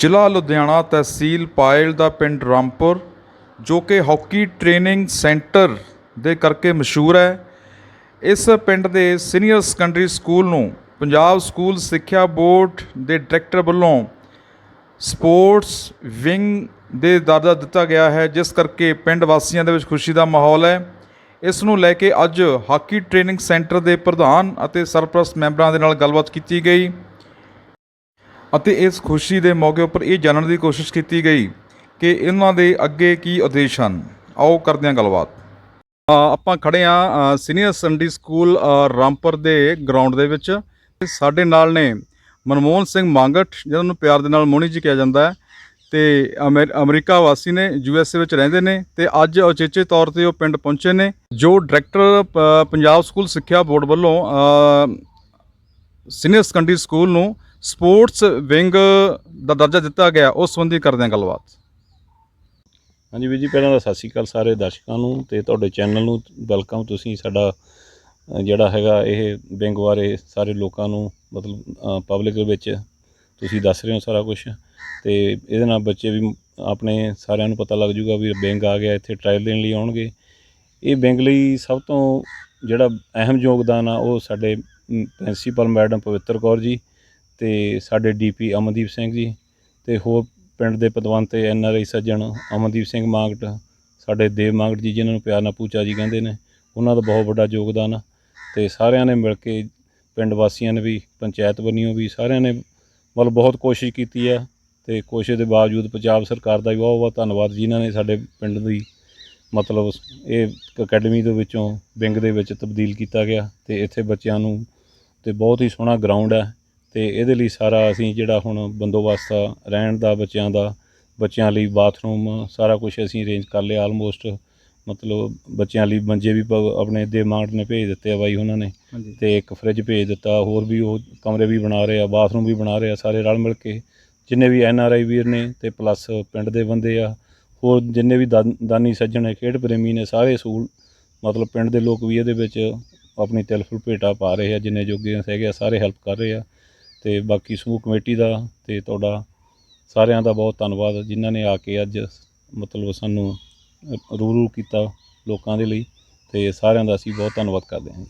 ਜ਼ਿਲ੍ਹਾ ਲੁਧਿਆਣਾ ਤਹਿਸੀਲ ਪਾਇਲ ਦਾ ਪਿੰਡ ਰਾਮਪੁਰ, ਜੋ ਕਿ ਹਾਕੀ ਟ੍ਰੇਨਿੰਗ ਸੈਂਟਰ ਦੇ ਕਰਕੇ ਮਸ਼ਹੂਰ ਹੈ। ਇਸ ਪਿੰਡ ਦੇ ਸੀਨੀਅਰ ਸੈਕੰਡਰੀ ਸਕੂਲ ਨੂੰ ਪੰਜਾਬ ਸਕੂਲ ਸਿੱਖਿਆ ਬੋਰਡ ਦੇ ਡਾਇਰੈਕਟਰ ਵੱਲੋਂ ਸਪੋਰਟਸ ਵਿੰਗ ਦੇ ਦਰਜਾ ਦਿੱਤਾ ਗਿਆ ਹੈ, ਜਿਸ ਕਰਕੇ ਪਿੰਡ ਵਾਸੀਆਂ ਦੇ ਵਿੱਚ ਖੁਸ਼ੀ ਦਾ ਮਾਹੌਲ ਹੈ। ਇਸ ਨੂੰ ਲੈ ਕੇ ਅੱਜ ਹਾਕੀ ਟ੍ਰੇਨਿੰਗ ਸੈਂਟਰ ਦੇ ਪ੍ਰਧਾਨ ਅਤੇ ਸਰਪ੍ਰਸਤ ਮੈਂਬਰਾਂ ਦੇ ਨਾਲ ਗੱਲਬਾਤ ਕੀਤੀ ਗਈ। ਅਤੇ ਇਸ ਖੁਸ਼ੀ ਦੇ ਮੌਕੇ ਉੱਪਰ ਇਹ ਜਾਣਨ ਦੀ ਕੋਸ਼ਿਸ਼ ਕੀਤੀ ਗਈ ਕਿ ਇਹਨਾਂ ਦੇ ਅੱਗੇ ਕੀ ਉਦੇਸ਼ ਹਨ। ਆਓ ਕਰਦੇ ਹਾਂ ਗੱਲਬਾਤ। ਆਪਾਂ ਖੜੇ ਆ ਸੀਨੀਅਰ ਸੰਡੀ ਸਕੂਲ ਰਾਮਪੁਰ ਦੇ ਗਰਾਊਂਡ ਦੇ ਵਿੱਚ। ਸਾਡੇ ਨਾਲ ਨੇ ਮਨਮੋਹਨ ਸਿੰਘ ਮੰਗਟ ਜਿਹਨਾਂ ਨੂੰ ਪਿਆਰ ਦੇ ਨਾਲ ਮੋਹਣੀ ਜੀ ਕਿਹਾ ਜਾਂਦਾ ਹੈ। ਤੇ ਅਮੈ- ਅਮਰੀਕਾ ਵਾਸੀ ਨੇ, ਯੂ ਐਸ ਏ ਵਿੱਚ ਰਹਿੰਦੇ ਨੇ। ਤੇ ਅੱਜ ਉਚੇਚੇ ਤੌਰ ਤੇ ਉਹ ਪਿੰਡ ਪਹੁੰਚੇ ਨੇ, ਜੋ ਡਾਇਰੈਕਟਰ ਪ- ਪੰਜਾਬ ਸਕੂਲ ਸਿੱਖਿਆ ਬੋਰਡ ਵੱਲੋਂ ਸੀਨੀਅਰ ਸੈਕੰਡਰੀ ਸਕੂਲ ਨੂੰ ਸਪੋਰਟਸ ਵਿੰਗ ਦਾ ਦਰਜਾ ਦਿੱਤਾ ਗਿਆ ਉਸ ਸੰਬੰਧੀ ਕਰਦੇ ਹਾਂ ਗੱਲਬਾਤ। ਹਾਂਜੀ ਵੀਰ ਜੀ ਪਹਿਲਾਂ ਤਾਂ ਸਤਿ ਸ਼੍ਰੀ ਅਕਾਲ ਸਾਰੇ ਦਰਸ਼ਕਾਂ ਨੂੰ ਤੇ ਤੁਹਾਡੇ ਚੈਨਲ ਨੂੰ ਵੈਲਕਮ। ਤੁਸੀਂ ਸਾਡਾ ਅ, ਜਿਹੜਾ ਹੈਗਾ ਇਹ ਬੈਂਕ ਬਾਰੇ ਸਾਰੇ ਲੋਕਾਂ ਨੂੰ ਮਤਲਬ ਪਬਲਿਕ ਦੇ ਵਿੱਚ ਤੁਸੀਂ ਦੱਸ ਰਹੇ ਹੋ ਸਾਰਾ ਕੁਝ ਤੇ ਇਹਦੇ ਨਾਲ ਬੱਚੇ ਵੀ ਆਪਣੇ ਸਾਰਿਆਂ ਨੂੰ ਪਤਾ ਲੱਗ ਜੂਗਾ ਵੀ ਬੈਂਕ ਆ ਗਿਆ ਇੱਥੇ ਟ੍ਰਾਇਲ ਦੇਣ ਲਈ ਆਉਣਗੇ। ਇਹ ਬੈਂਕ ਲਈ ਸਭ ਤੋਂ ਜਿਹੜਾ ਅਹਿਮ ਯੋਗਦਾਨ ਆ ਉਹ ਸਾਡੇ ਪ੍ਰਿੰਸੀਪਲ ਮੈਡਮ ਪਵਿੱਤਰ ਕੌਰ ਜੀ ਤੇ ਸਾਡੇ ਡੀਪੀ ਅਮਨਦੀਪ ਸਿੰਘ ਜੀ ਤੇ ਹੋਰ ਪਿੰਡ ਦੇ ਪਦਵੰਤ ਤੇ ਐਨ ਆਰ ਆਈ ਸੱਜਣ ਅਮਨਦੀਪ ਸਿੰਘ ਮਾਂਗਟ, ਸਾਡੇ ਦੇਵ ਮਾਂਗਟ ਜੀ ਜਿਨ੍ਹਾਂ ਨੂੰ ਪਿਆਰ ਨਾਲ ਪੂਚਾ ਜੀ ਕਹਿੰਦੇ ਨੇ, ਉਹਨਾਂ ਦਾ ਬਹੁਤ ਵੱਡਾ ਯੋਗਦਾਨ ਆ। ਤੇ ਸਾਰਿਆਂ ਨੇ ਮਿਲ ਕੇ ਪਿੰਡ ਵਾਸੀਆਂ ਨੇ ਵੀ, ਪੰਚਾਇਤ ਬੰਨਿਓ ਵੀ ਸਾਰਿਆਂ ਨੇ ਮਤਲਬ ਬਹੁਤ ਕੋਸ਼ਿਸ਼ ਕੀਤੀ ਆ ਤੇ ਕੋਸ਼ਿਸ਼ ਦੇ ਬਾਵਜੂਦ ਪੰਜਾਬ ਸਰਕਾਰ ਦਾ ਵੀ ਬਹੁਤ ਬਹੁਤ ਧੰਨਵਾਦ ਜਿਨ੍ਹਾਂ ਨੇ ਸਾਡੇ ਪਿੰਡ ਦੀ ਮਤਲਬ ਇਹ ਅਕੈਡਮੀ ਦੇ ਵਿੱਚੋਂ ਵਿੰਗ ਦੇ ਵਿੱਚ ਤਬਦੀਲ ਕੀਤਾ ਗਿਆ ਤੇ ਇੱਥੇ ਬੱਚਿਆਂ ਨੂੰ ਤੇ ਬਹੁਤ ਹੀ ਸੋਹਣਾ ਗਰਾਊਂਡ ਹੈ ਤੇ ਇਹਦੇ ਲਈ ਸਾਰਾ ਅਸੀਂ ਜਿਹੜਾ ਹੁਣ ਬੰਦੋਬਸਤ ਆ, ਰਹਿਣ ਦਾ ਬੱਚਿਆਂ ਦਾ ਬੱਚਿਆਂ ਲਈ ਬਾਥਰੂਮ ਸਾਰਾ ਕੁਝ ਅਸੀਂ ਅਰੇਂਜ ਕਰ ਲਿਆ ਆਲਮੋਸਟ ਮਤਲਬ ਬੱਚਿਆਂ ਲਈ ਮੰਜੇ ਵੀ ਆਪਣੇ ਦੇਮਾਂਡ ਨੇ ਭੇਜ ਦਿੱਤੇ ਆ ਬਾਈ ਉਹਨਾਂ ਨੇ ਤੇ ਇੱਕ ਫ੍ਰਿਜ ਭੇਜ ਦਿੱਤਾ ਹੋਰ ਵੀ ਉਹ ਕਮਰੇ ਵੀ ਬਣਾ ਰਹੇ ਆ ਬਾਥਰੂਮ ਵੀ ਬਣਾ ਰਹੇ ਆ ਸਾਰੇ ਰਲ ਮਿਲ ਕੇ ਜਿੰਨੇ ਵੀ ਐਨ ਆਰ ਆਈ ਵੀਰ ਨੇ ਤੇ ਪਲੱਸ ਪਿੰਡ ਦੇ ਬੰਦੇ ਆ ਹੋਰ ਜਿੰਨੇ ਵੀ ਦਾਨ- ਸੱਜਣ ਹੈ ਖੇਡ ਪ੍ਰੇਮੀ ਨੇ ਸਾਰੇ ਸਕੂਲ ਮਤਲਬ ਪਿੰਡ ਦੇ ਲੋਕ ਵੀ ਇਹਦੇ ਵਿੱਚ ਆਪਣੀ ਤਿਲਫੁਲ ਭੇਟਾ ਪਾ ਰਹੇ ਆ ਜਿੰਨੇ ਜੋਗੇ ਹੈਗੇ ਆ ਸਾਰੇ ਹੈਲਪ ਕਰ ਰਹੇ ਆ। ਤੇ ਬਾਕੀ ਸਮੂਹ ਕਮੇਟੀ ਦਾ ਤੇ ਤੁਹਾਡਾ ਸਾਰਿਆਂ ਦਾ ਬਹੁਤ ਧੰਨਵਾਦ ਜਿਨ੍ਹਾਂ ਨੇ ਆ ਕੇ ਅੱਜ ਮਤਲਬ ਸਾਨੂੰ ਰੂਰੂ ਕੀਤਾ ਲੋਕਾਂ ਦੇ ਲਈ ਤੇ ਸਾਰਿਆਂ ਦਾ ਅਸੀਂ ਬਹੁਤ ਧੰਨਵਾਦ ਕਰਦੇ ਹਾਂ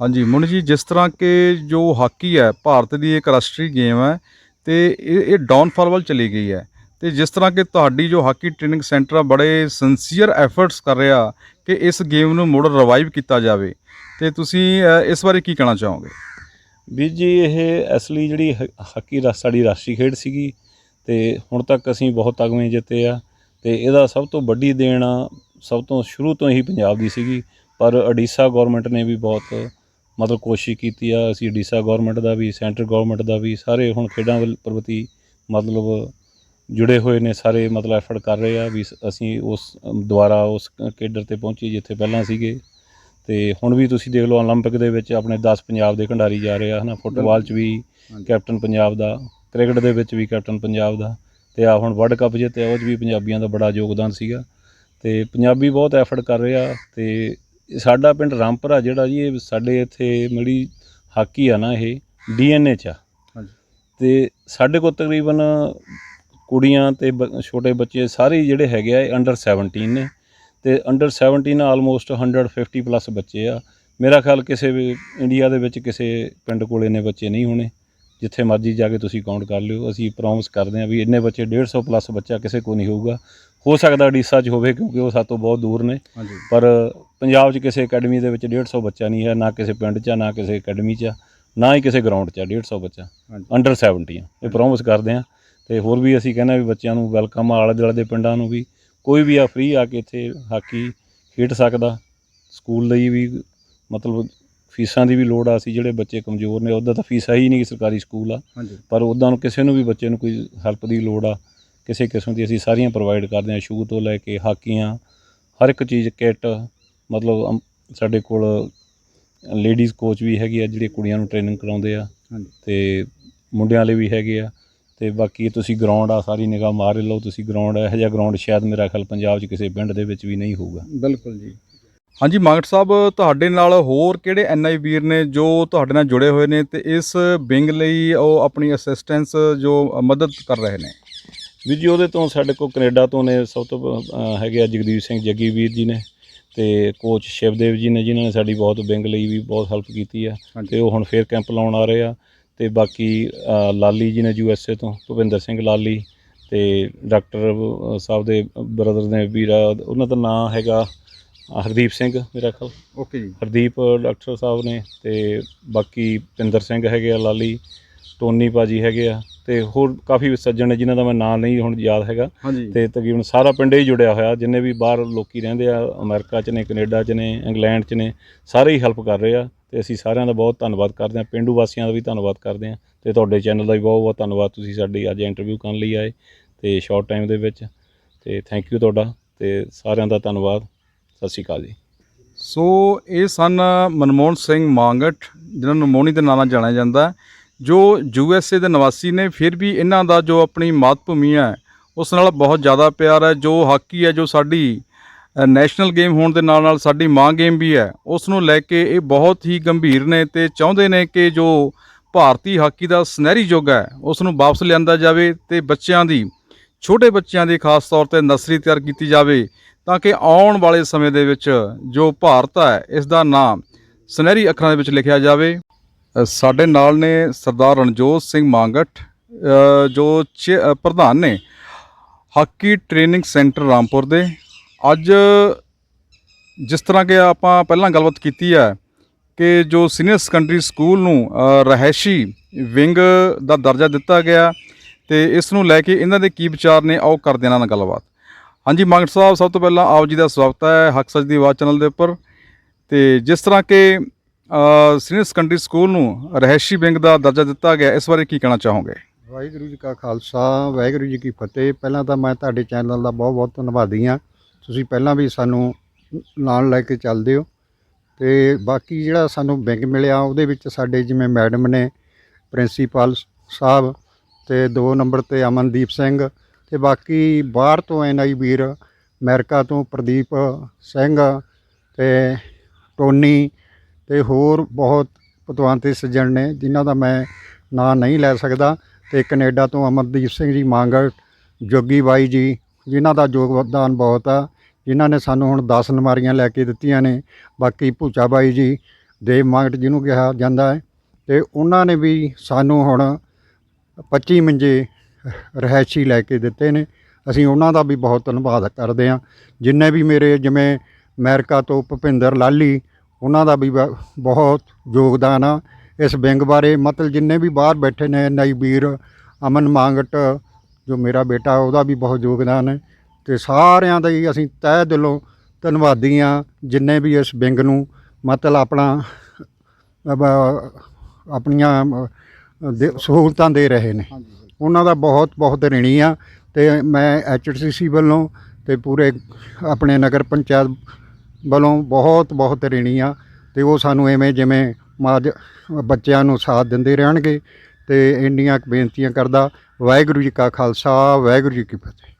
ਹਾਂਜੀ, ਮੁੰਨ ਜੀ, ਜਿਸ ਤਰ੍ਹਾਂ ਕਿ ਜੋ ਹਾਕੀ ਹੈ, ਭਾਰਤ ਦੀ ਇੱਕ ਰਾਸ਼ਟਰੀ ਗੇਮ ਹੈ ਤੇ ਇਹ ਇਹ ਡਾਊਨਫਾਲ ਵੱਲ ਚਲੀ ਗਈ ਹੈ। ਤੇ ਜਿਸ ਤਰ੍ਹਾਂ ਕਿ ਤੁਹਾਡੀ ਜੋ ਹਾਕੀ ਟ੍ਰੇਨਿੰਗ ਸੈਂਟਰ ਆ, ਬੜੇ ਸਿੰਸੀਅਰ ਐਫਰਟਸ ਕਰ ਰਿਹਾ ਕਿ ਇਸ ਗੇਮ ਨੂੰ ਮੁੜ ਰਿਵਾਈਵ ਕੀਤਾ ਜਾਵੇ। ਤੇ ਤੁਸੀਂ ਇਸ ਬਾਰੇ ਕੀ ਕਹਿਣਾ ਚਾਹੋਗੇ? ਵੀਰ ਜੀ ਇਹ ਅਸਲੀ ਜਿਹੜੀ ਹ- ਹਾਕੀ ਰਾ ਸਾਡੀ ਰਾਸ਼ਟਰੀ ਖੇਡ ਸੀਗੀ ਤੇ ਹੁਣ ਤੱਕ ਅਸੀਂ ਬਹੁਤ ਅਗਵੇਂ ਜਿੱਤੇ ਆ ਤੇ ਇਹਦਾ ਸਭ ਤੋਂ ਵੱਡੀ ਦੇਣ ਆ ਸਭ ਤੋਂ ਸ਼ੁਰੂ ਤੋਂ ਹੀ ਪੰਜਾਬ ਦੀ ਸੀਗੀ। ਪਰ ਓਡੀਸ਼ਾ ਗਵਰਨਮੈਂਟ ਨੇ ਵੀ ਬਹੁਤ ਮਤਲਬ ਕੋਸ਼ਿਸ਼ ਕੀਤੀ ਆ ਅਸੀਂ ਓਡੀਸ਼ਾ ਗਵਰਨਮੈਂਟ ਦਾ ਵੀ ਸੈਂਟਰ ਗਵਰਨਮੈਂਟ ਦਾ ਵੀ ਸਾਰੇ ਹੁਣ ਖੇਡਾਂ ਵੱਲ ਪ੍ਰਤੀ ਮਤਲਬ ਜੁੜੇ ਹੋਏ ਨੇ ਸਾਰੇ ਮਤਲਬ ਐਫਰਟ ਕਰ ਰਹੇ ਆ ਵੀ ਸ- ਅਸੀਂ ਉਸ ਅਮ, ਦੁਆਰਾ ਉਸ ਕੇਡਰ ਤੇ ਪਹੁੰਚੀਏ ਜਿੱਥੇ ਪਹਿਲਾਂ ਸੀਗੇ। ਤੇ ਹੁਣ ਵੀ ਤੁਸੀਂ ਦੇਖ ਲਓ 올림픽 ਦੇ ਵਿੱਚ ਆਪਣੇ 10 ਪੰਜਾਬ ਦੇ ਖਿਡਾਰੀ ਜਾ ਰਹੇ ਆ ਹਨਾ ਫੁੱਟਬਾਲ 'ਚ ਵੀ ਹਾਂਜੀ। ਕੈਪਟਨ ਪੰਜਾਬ ਦਾ ਕ੍ਰਿਕਟ ਦੇ ਵਿੱਚ ਵੀ ਕੈਪਟਨ ਪੰਜਾਬ ਦਾ ਤੇ ਆ ਹੁਣ ਵਰਲਡ ਕੱਪ ਜਿੱਤਿਆ ਉਹ 'ਚ ਵੀ ਪੰਜਾਬੀਆਂ ਦਾ ਬੜਾ ਯੋਗਦਾਨ ਸੀਗਾ ਤੇ ਪੰਜਾਬੀ ਬਹੁਤ ਐਫਰਟ ਕਰ ਰਹੇ ਆ ਤੇ ਸਾਡਾ ਪਿੰਡ ਰਾਮਪੁਰਾ ਜਿਹੜਾ ਜੀ ਇਹ ਸਾਡੇ ਇੱਥੇ ਮਿਲੀ ਹਾਕੀ ਆ ਨਾ ਇਹ ਡੀਐਨਏ 'ਚ ਆ ਹਾਂਜੀ। ਤੇ ਸਾਡੇ ਕੋਲ ਤਕਰੀਬਨ ਕੁੜੀਆਂ ਤੇ ਬ- ਛੋਟੇ ਬੱਚੇ ਸਾਰੇ ਹੀ ਜਿਹੜੇ ਹੈਗੇ ਆ ਇਹ ਅੰਡਰ 17 ਨੇ ਤੇ ਅੰਡਰ 17 ਆਲਮੋਸਟ 150 ਪਲੱਸ ਬੱਚੇ ਆ। ਮੇਰਾ ਖਿਆਲ ਕਿਸੇ ਵੀ ਇੰਡੀਆ ਦੇ ਵਿੱਚ ਕਿਸੇ ਪਿੰਡ ਕੋਲ ਇੰਨੇ ਬੱਚੇ ਨਹੀਂ ਹੋਣੇ। ਜਿੱਥੇ ਮਰਜ਼ੀ ਜਾ ਕੇ ਤੁਸੀਂ ਕਾਊਂਟ ਕਰ ਲਿਓ। ਅਸੀਂ ਪ੍ਰੋਮਿਸ ਕਰਦੇ ਹਾਂ ਵੀ ਇੰਨੇ ਬੱਚੇ 150 ਪਲੱਸ ਬੱਚਾ ਕਿਸੇ ਕੋ ਨਹੀਂ ਹੋਊਗਾ। ਹੋ ਸਕਦਾ ਉੜੀਸਾ 'ਚ ਹੋਵੇ ਕਿਉਂਕਿ ਉਹ ਸਾਤੋਂ ਬਹੁਤ ਦੂਰ ਨੇ। ਪਰ ਪੰਜਾਬ 'ਚ ਕਿਸੇ ਅਕੈਡਮੀ ਦੇ ਵਿੱਚ 150 ਬੱਚਾ ਨਹੀਂ ਹੈ ਨਾ ਕਿਸੇ ਪਿੰਡ 'ਚ ਨਾ ਕਿਸੇ ਅਕੈਡਮੀ 'ਚ ਨਾ ਹੀ ਕਿਸੇ ਗਰਾਊਂਡ 'ਚ ਆ 150 ਬੱਚਾ। ਅੰਡਰ 70 ਆ ਇਹ ਪ੍ਰੋਮਿਸ ਕਰਦੇ ਆ ਤੇ ਹੋਰ ਵੀ ਅਸੀਂ ਕਹਿੰਦੇ ਆ ਵੀ ਬੱਚਿਆਂ ਨੂੰ ਵੈਲਕਮ ਆਲੇ ਦੁਆਲੇ ਦੇ ਪਿੰਡਾਂ ਨੂੰ ਵੀ। ਕੋਈ ਵੀ ਆ ਫ੍ਰੀ ਆ ਕੇ ਇੱਥੇ ਹਾਕੀ ਖੇਡ ਸਕਦਾ। ਸਕੂਲ ਲਈ ਵੀ ਮਤਲਬ ਫੀਸਾਂ ਦੀ ਵੀ ਲੋੜ ਆ ਅਸੀਂ ਜਿਹੜੇ ਬੱਚੇ ਕਮਜ਼ੋਰ ਨੇ ਉਹਦਾ ਤਾਂ ਫੀਸ ਹੈ ਹੀ ਨਹੀਂ ਕਿ ਸਰਕਾਰੀ ਸਕੂਲ ਆ। ਪਰ ਉੱਦਾਂ ਨੂੰ ਕਿਸੇ ਨੂੰ ਵੀ ਬੱਚੇ ਨੂੰ ਕੋਈ ਹੈਲਪ ਦੀ ਲੋੜ ਆ ਕਿਸੇ ਕਿਸਮ ਦੀ ਅਸੀਂ ਸਾਰੀਆਂ ਪ੍ਰੋਵਾਈਡ ਕਰਦੇ ਹਾਂ ਸ਼ੂ ਤੋਂ ਲੈ ਕੇ ਹਾਕੀਆਂ ਹਰ ਇੱਕ ਚੀਜ਼ ਕਿੱਟ ਮਤਲਬ ਸਾਡੇ ਕੋਲ ਲੇਡੀਜ਼ ਕੋਚ ਵੀ ਹੈਗੀ ਆ ਜਿਹੜੇ ਕੁੜੀਆਂ ਨੂੰ ਟ੍ਰੇਨਿੰਗ ਕਰਾਉਂਦੇ ਆ ਤੇ ਮੁੰਡਿਆਂ ਵਾਲੇ ਵੀ ਹੈਗੇ ਆ। ਤੇ ਬਾਕੀ ਤੁਸੀਂ ਗਰਾਊਂਡ ਆ ਸਾਰੀ ਨਿਗਾਹ ਮਾਰ ਲਓ ਤੁਸੀਂ ਗਰਾਊਂਡ ਇਹੋ ਜਿਹਾ ਗਰਾਊਂਡ ਸ਼ਾਇਦ ਮੇਰਾ ਖਿਆਲ ਪੰਜਾਬ 'ਚ ਕਿਸੇ ਪਿੰਡ ਦੇ ਵਿੱਚ ਵੀ ਨਹੀਂ ਹੋਊਗਾ। ਬਿਲਕੁਲ ਜੀ। ਹਾਂਜੀ ਮੰਗਟ ਸਾਹਿਬ ਤੁਹਾਡੇ ਨਾਲ ਹੋਰ ਕਿਹੜੇ ਐਨਆਈ ਵੀਰ ਨੇ ਜੋ ਤੁਹਾਡੇ ਨਾਲ ਜੁੜੇ ਹੋਏ ਨੇ ਤੇ ਇਸ ਵਿੰਗ ਲਈ ਉਹ ਆਪਣੀ ਅਸਿਸਟੈਂਸ ਜੋ ਮਦਦ ਕਰ ਰਹੇ ਨੇ? ਵੀਰ ਜੀ ਉਹਦੇ ਤੋਂ ਸਾਡੇ ਕੋਲ ਕੈਨੇਡਾ ਤੋਂ ਨੇ ਸਭ ਤੋਂ ਹੈਗੇ ਆ ਜਗਦੀਪ ਸਿੰਘ ਜੱਗੀ ਵੀਰ ਜੀ ਨੇ ਤੇ ਕੋਚ ਸ਼ਿਵਦੇਵ ਜੀ ਨੇ ਜਿਨ੍ਹਾਂ ਨੇ ਸਾਡੀ ਬਹੁਤ ਵਿੰਗ ਲਈ ਵੀ ਬਹੁਤ ਹੈਲਪ ਕੀਤੀ ਆ। ਤੇ ਉਹ ਹੁਣ ਫੇਰ ਕੈਂਪ ਲਾਉਣ ਆ ਰਹੇ ਆ। ਤੇ ਬਾਕੀ ਲਾਲੀ ਜੀ ਨੇ ਯੂ ਐਸ ਏ ਤੋਂ ਭੁਪਿੰਦਰ ਸਿੰਘ ਲਾਲੀ ਤੇ ਡਾਕਟਰ ਸਾਹਿਬ ਦੇ ਬ੍ਰਦਰ ਨੇ ਵੀਰਾ ਉਹਨਾਂ ਦਾ ਨਾਮ ਹੈਗਾ ਹਰਦੀਪ ਸਿੰਘ ਮੇਰਾ ਖਿਆਲ। ਓਕੇ ਜੀ। ਹਰਦੀਪ ਡਾਕਟਰ ਸਾਹਿਬ ਨੇ ਤੇ ਬਾਕੀ ਪਿੰਦਰ ਸਿੰਘ ਹੈਗੇ ਆ ਲਾਲੀ ਟੋਨੀ ਭਾਜੀ ਹੈਗੇ ਆ ਤੇ ਹੋਰ ਕਾਫੀ ਸੱਜਣ ਨੇ ਜਿਨ੍ਹਾਂ ਦਾ ਮੈਂ ਨਾਮ ਨਹੀਂ ਹੁਣ ਯਾਦ ਹੈਗਾ। ਤੇ ਤਕਰੀਬਨ ਸਾਰਾ ਪਿੰਡ ਹੀ ਜੁੜਿਆ ਹੋਇਆ ਜਿੰਨੇ ਵੀ ਬਾਹਰ ਲੋਕੀ ਰਹਿੰਦੇ ਆ ਅਮਰੀਕਾ 'ਚ ਨੇ ਕੈਨੇਡਾ 'ਚ ਨੇ ਇੰਗਲੈਂਡ 'ਚ ਨੇ ਸਾਰੇ ਹੀ ਹੈਲਪ ਕਰ ਰਹੇ ਆ। ਤੇ ਅਸੀਂ ਸਾਰਿਆਂ ਦਾ ਬਹੁਤ ਧੰਨਵਾਦ ਕਰਦੇ ਹਾਂ। ਪਿੰਡੂ ਵਾਸੀਆਂ ਦਾ ਵੀ ਧੰਨਵਾਦ ਕਰਦੇ ਹਾਂ ਤੇ ਤੁਹਾਡੇ ਚੈਨਲ ਦਾ ਵੀ ਬਹੁਤ ਬਹੁਤ ਧੰਨਵਾਦ। ਤੁਸੀਂ ਸਾਡੀ ਅੱਜ ਇੰਟਰਵਿਊ ਕਰਨ ਲਈ ਆਏ ਤੇ ਸ਼ਾਰਟ ਟਾਈਮ ਦੇ ਵਿੱਚ ਤੇ ਥੈਂਕ ਯੂ ਤੁਹਾਡਾ ਤੇ ਸਾਰਿਆਂ ਦਾ ਧੰਨਵਾਦ। ਸਤਿ ਸ਼੍ਰੀ ਅਕਾਲ ਜੀ। ਸੋ ਇਹ ਸਨ ਮਨਮੋਹਨ ਸਿੰਘ ਮਾਂਗਟ, ਜਿਨ੍ਹਾਂ ਨੂੰ ਮੋਹਣੀ ਦੇ ਨਾਂ ਨਾਲ ਜਾਣਿਆ ਜਾਂਦਾ ਜੋ ਯੂ ਐਸ ਏ ਦੇ ਨਿਵਾਸੀ ਨੇ। ਫਿਰ ਵੀ ਇਹਨਾਂ ਦਾ ਜੋ ਆਪਣੀ ਮਾਤ ਭੂਮੀ ਹੈ, ਉਸ ਨਾਲ ਬਹੁਤ ਜ਼ਿਆਦਾ ਪਿਆਰ ਹੈ, ਜੋ ਹਾਕੀ ਹੈ, ਜੋ ਸਾਡੀ ਨੈਸ਼ਨਲ ਗੇਮ ਹੋਣ ਦੇ ਨਾਲ ਨਾਲ ਸਾਡੀ ਮਾਂ ਗੇਮ ਵੀ ਹੈ। ਉਸ ਨੂੰ ਲੈ ਕੇ ਇਹ ਬਹੁਤ ਹੀ ਗੰਭੀਰ ਨੇ ਤੇ ਚਾਹੁੰਦੇ ਨੇ ਕਿ ਜੋ ਭਾਰਤੀ ਹਾਕੀ ਦਾ ਸੁਨਹਿਰੀ ਯੁੱਗ ਹੈ, ਉਸ ਨੂੰ ਵਾਪਸ ਲਿਆਂਦਾ ਜਾਵੇ ਤੇ ਬੱਚਿਆਂ ਦੀ, ਛੋਟੇ ਬੱਚਿਆਂ ਦੀ ਖਾਸ ਤੌਰ ਤੇ ਨਰਸਰੀ ਤਿਆਰ ਕੀਤੀ ਜਾਵੇ ਤਾਂ ਕਿ ਆਉਣ ਵਾਲੇ ਸਮੇਂ ਦੇ ਵਿੱਚ ਜੋ ਭਾਰਤ ਹੈ, ਇਸ ਦਾ ਨਾਮ ਸੁਨਹਿਰੀ ਅੱਖਰਾਂ ਦੇ ਵਿੱਚ ਲਿਖਿਆ ਜਾਵੇ। ਸਾਡੇ ਨਾਲ ਨੇ ਸਰਦਾਰ ਰਣਜੋਤ ਸਿੰਘ ਮਾਂਗਟ ਜੋ ਚੇ- ਪ੍ਰਧਾਨ ਨੇ ਹਾਕੀ ਟ੍ਰੇਨਿੰਗ ਸੈਂਟਰ ਰਾਮਪੁਰ ਦੇ। ਅੱਜ ਜਿਸ ਤਰ੍ਹਾਂ ਕਿ ਆਪਾਂ ਪਹਿਲਾਂ ਗੱਲਬਾਤ ਕੀਤੀ ਹੈ ਕਿ ਜੋ ਸੀਨੀਅਰ ਸੈਕੰਡਰੀ ਸਕੂਲ ਨੂੰ ਰਹਿਸ਼ੀ ਵਿੰਗ ਦਾ ਦਰਜਾ ਦਿੱਤਾ ਗਿਆ ਤੇ ਇਸ ਨੂੰ ਲੈ ਕੇ ਇਹਨਾਂ ਦੇ ਕੀ ਵਿਚਾਰ ਨੇ, ਆਓ ਕਰਦੇ ਹਾਂ ਨਾਲ ਗੱਲਬਾਤ। ਹਾਂਜੀ ਮੰਗਟ ਸਾਹਿਬ, ਸਭ ਤੋਂ ਪਹਿਲਾਂ ਆਪ ਜੀ ਦਾ ਸਵਾਗਤ ਹੈ ਹੱਕ ਸੱਚ ਦੀ ਆਵਾਜ਼ ਚੈਨਲ ਦੇ ਉੱਪਰ। ਤੇ ਜਿਸ ਤਰ੍ਹਾਂ ਕਿ ਸੀਨੀਅਰ ਸੈਕੰਡਰੀ ਸਕੂਲ ਨੂੰ ਰਹਿਸ਼ੀ ਵਿੰਗ ਦਾ ਦਰਜਾ ਦਿੱਤਾ ਗਿਆ, ਇਸ ਬਾਰੇ ਕੀ ਕਹਿਣਾ ਚਾਹੋਗੇ? ਵਾਹਿਗੁਰੂ ਜੀ ਕਾ ਖਾਲਸਾ, ਵਾਹਿਗੁਰੂ ਜੀ ਕੀ ਫਤਿਹ। ਪਹਿਲਾਂ ਤਾਂ ਮੈਂ ਤੁਹਾਡੇ ਚੈਨਲ ਦਾ ਬਹੁਤ ਬਹੁਤ ਧੰਨਵਾਦੀ ਹਾਂ। ਤੁਸੀਂ ਪਹਿਲਾਂ ਵੀ ਸਾਨੂੰ ਨਾਲ ਲੈ ਕੇ ਚੱਲਦੇ ਹੋ ਤੇ ਬਾਕੀ ਜਿਹੜਾ ਸਾਨੂੰ ਬੈਂਕ ਮਿਲਿਆ ਉਹਦੇ ਵਿੱਚ ਸਾਡੇ ਜਿਵੇਂ ਮੈਡਮ ਨੇ ਪ੍ਰਿੰਸੀਪਲ ਸਾਹਿਬ ਤੇ 2 ਨੰਬਰ ਤੇ ਅਮਨਦੀਪ ਸਿੰਘ ਤੇ ਬਾਕੀ ਬਾਹਰ ਤੋਂ ਐਨਆਈ ਵੀਰ ਅਮਰੀਕਾ ਤੋਂ ਪ੍ਰਦੀਪ ਸਿੰਘ ਤੇ ਟੋਨੀ ਤੇ ਹੋਰ ਬਹੁਤ ਪਤਵੰਤੇ ਸੱਜਣ ਨੇ ਜਿਨ੍ਹਾਂ ਦਾ ਮੈਂ ਨਾਂ ਨਹੀਂ ਲੈ ਸਕਦਾ ਤੇ ਕੈਨੇਡਾ ਤੋਂ ਅਮਰਦੀਪ ਸਿੰਘ ਜੀ ਮਾਂਗਰ ਜੋਗੀ ਬਾਈ ਜੀ ਜਿਨ੍ਹਾਂ ਦਾ ਯੋਗਦਾਨ ਬਹੁਤ ਆ, ਜਿਨ੍ਹਾਂ ਨੇ ਸਾਨੂੰ ਹੁਣ 10 ਨਮਾਰੀਆਂ ਲੈ ਕੇ ਦਿੱਤੀਆਂ ਨੇ। ਬਾਕੀ ਭੂਚਾ ਬਾਈ ਜੀ ਦੇਵ ਮਾਗਟ ਜਿਹਨੂੰ ਕਿਹਾ ਜਾਂਦਾ ਹੈ। ਤੇ ਉਹਨਾਂ ਨੇ ਵੀ ਸਾਨੂੰ ਹੁਣ 25 ਮੰਜੇ ਰਹਿਸ਼ੀ ਲੈ ਕੇ ਦਿੱਤੇ ਨੇ। ਅਸੀਂ ਉਹਨਾਂ ਦਾ ਵੀ ਬਹੁਤ ਧੰਨਵਾਦ ਕਰਦੇ ਹਾਂ। ਜਿੰਨੇ ਵੀ ਮੇਰੇ ਜਿਵੇਂ ਅਮਰੀਕਾ ਤੋਂ ਭੁਪਿੰਦਰ ਲਾਲੀ, ਉਹਨਾਂ ਦਾ ਵੀ ਬਹੁਤ ਯੋਗਦਾਨ ਆ। ਇਸ ਵਿੰਗ ਬਾਰੇ ਮਤਲਬ ਜਿੰਨੇ ਵੀ ਬਾਹਰ ਬੈਠੇ ਨੇ ਨਈ ਵੀਰ, ਅਮਨ ਮੰਗਟ ਜੋ ਮੇਰਾ ਬੇਟਾ ਉਹਦਾ ਵੀ ਬਹੁਤ ਯੋਗਦਾਨ ਹੈ। ਤੇ ਸਾਰਿਆਂ ਦਾ ਹੀ ਅਸੀਂ ਤਹਿ ਦਿਲੋਂ ਧੰਨਵਾਦੀ ਹਾਂ ਜਿੰਨੇ ਵੀ ਇਸ ਵਿੰਗ ਨੂੰ ਮਤਲਬ ਆਪਣਾ ਆਪਣੀਆਂ ਸਹੂਲਤਾਂ ਦੇ ਰਹੇ ਨੇ। ਉਹਨਾਂ ਦਾ ਬਹੁਤ ਬਹੁਤ ਰਿਣੀ ਆ ਤੇ ਮੈਂ ਐਚਸੀਸੀ ਵੱਲੋਂ ਤੇ ਪੂਰੇ ਆਪਣੇ ਨਗਰ ਪੰਚਾਇਤ ਵੱਲੋਂ ਬਹੁਤ ਬਹੁਤ ਰਿਣੀ ਆ ਤੇ ਉਹ ਸਾਨੂੰ ਐਵੇਂ ਜਿਵੇਂ ਮਾਜ ਬੱਚਿਆਂ ਨੂੰ ਸਾਥ ਦਿੰਦੇ ਰਹਿਣਗੇ। ਤੇ ਇੰਨੀਆਂ ਕੁ ਬੇਨਤੀਆਂ ਕਰਦਾ ਵਾਹਿਗੁਰੂ ਜੀ ਕਾ ਖਾਲਸਾ ਵਾਹਿਗੁਰੂ ਜੀ ਕੀ ਫਤਿਹ।